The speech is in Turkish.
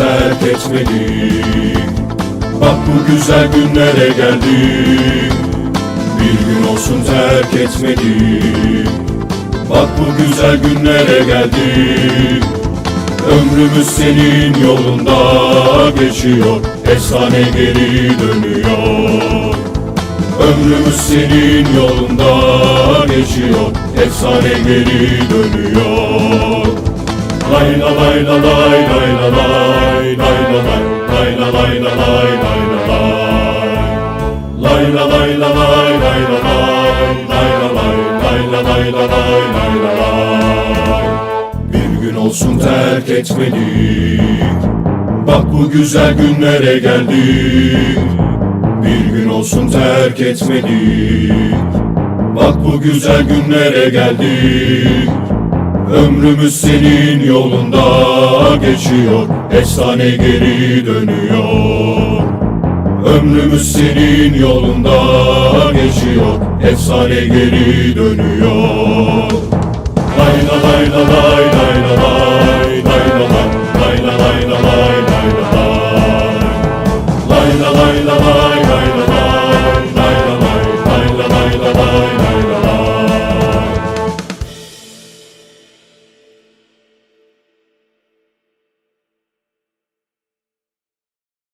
Lay terk etmedik Bak bu güzel günlere geldik Bir gün olsun terk etmedik Bak bu güzel günlere geldik Ömrümüz senin yolunda geçiyor. Efsane geri dönüyor. Ömrümüz senin yolunda geçiyor. Efsane geri dönüyor. Lay la lay la lay lay la lay Bir gün olsun terk etmedik Bak bu güzel günlere geldik Bir gün olsun terk etmedik Bak bu güzel günlere geldik Ömrümüz senin yolunda geçiyor. Efsane geri dönüyor Ömrümüz senin yolunda geçiyor Efsane geri dönüyor Lay la lay la lay lay la lay Lay la lay la lay lay la lay Lay la lay la lay